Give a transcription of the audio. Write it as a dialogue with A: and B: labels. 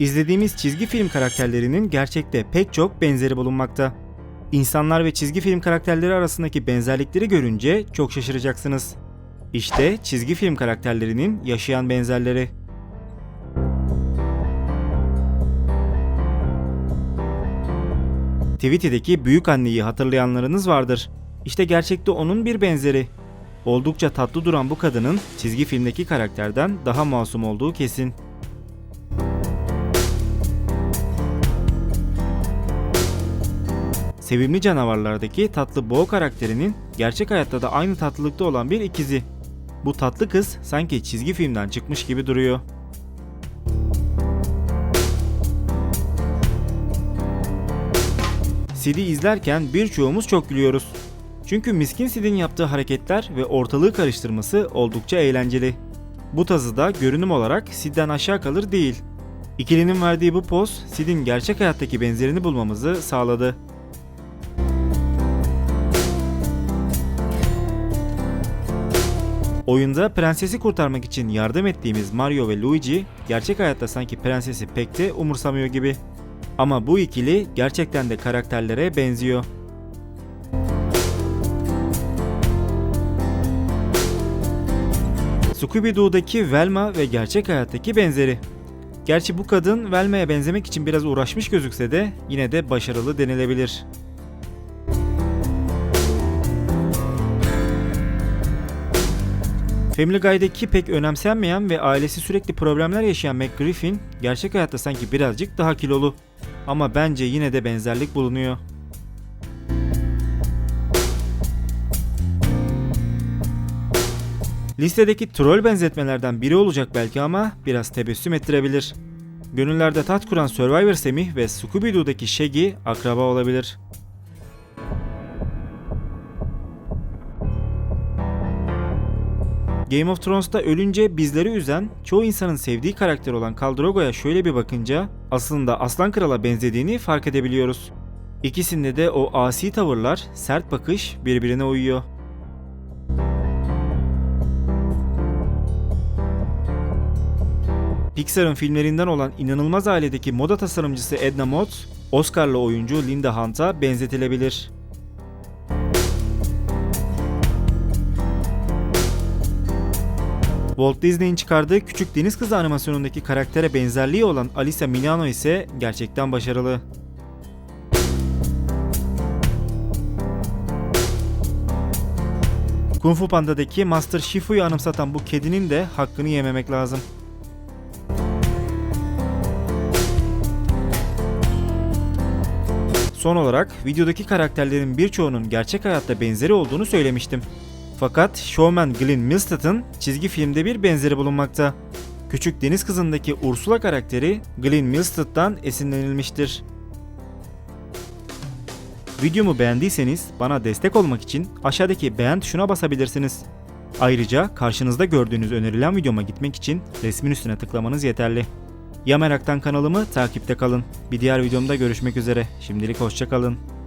A: İzlediğimiz çizgi film karakterlerinin gerçekte pek çok benzeri bulunmakta. İnsanlar ve çizgi film karakterleri arasındaki benzerlikleri görünce çok şaşıracaksınız. İşte çizgi film karakterlerinin yaşayan benzerleri. Tweety'deki büyük anneyi hatırlayanlarınız vardır. İşte gerçekte onun bir benzeri. Oldukça tatlı duran bu kadının çizgi filmdeki karakterden daha masum olduğu kesin. Sevimli canavarlardaki tatlı Bo karakterinin gerçek hayatta da aynı tatlılıkta olan bir ikizi. Bu tatlı kız sanki çizgi filmden çıkmış gibi duruyor. Sid'i izlerken birçoğumuz çok gülüyoruz. Çünkü miskin Sid'in yaptığı hareketler ve ortalığı karıştırması oldukça eğlenceli. Bu tazı da görünüm olarak Sid'den aşağı kalır değil. İkilinin verdiği bu poz Sid'in gerçek hayattaki benzerini bulmamızı sağladı. Oyunda prensesi kurtarmak için yardım ettiğimiz Mario ve Luigi gerçek hayatta sanki prensesi pek de umursamıyor gibi. Ama bu ikili gerçekten de karakterlere benziyor. Scooby-Doo'daki Velma ve gerçek hayattaki benzeri. Gerçi bu kadın Velma'ya benzemek için biraz uğraşmış gözükse de yine de başarılı denilebilir. Family Guy'daki pek önemsenmeyen ve ailesi sürekli problemler yaşayan McGriffin gerçek hayatta sanki birazcık daha kilolu. Ama bence yine de benzerlik bulunuyor. Listedeki troll benzetmelerden biri olacak belki ama biraz tebessüm ettirebilir. Gönüllerde tat kuran Survivor Semih ve Scooby-Doo'daki Shaggy akraba olabilir. Game of Thrones'ta ölünce bizleri üzen, çoğu insanın sevdiği karakter olan Khal Drogo'ya şöyle bir bakınca aslında Aslan Kral'a benzediğini fark edebiliyoruz. İkisinde de o asi tavırlar, sert bakış birbirine uyuyor. Pixar'ın filmlerinden olan inanılmaz ailedeki moda tasarımcısı Edna Mode, Oscar'lı oyuncu Linda Hunt'a benzetilebilir. Walt Disney'in çıkardığı Küçük Deniz Kızı animasyonundaki karaktere benzerliği olan Alisa Milano ise gerçekten başarılı. Kung Fu Panda'daki Master Shifu'yu anımsatan bu kedinin de hakkını yememek lazım. Son olarak videodaki karakterlerin birçoğunun gerçek hayatta benzeri olduğunu söylemiştim. Fakat showman Glenn Milstead'ın çizgi filmde bir benzeri bulunmakta. Küçük Deniz Kızı'ndaki Ursula karakteri Glenn Milstead'dan esinlenilmiştir. Videomu beğendiyseniz bana destek olmak için aşağıdaki beğen tuşuna basabilirsiniz. Ayrıca karşınızda gördüğünüz önerilen videoma gitmek için resmin üstüne tıklamanız yeterli. Ya Merak'tan kanalımı takipte kalın. Bir diğer videomda görüşmek üzere. Şimdilik hoşçakalın.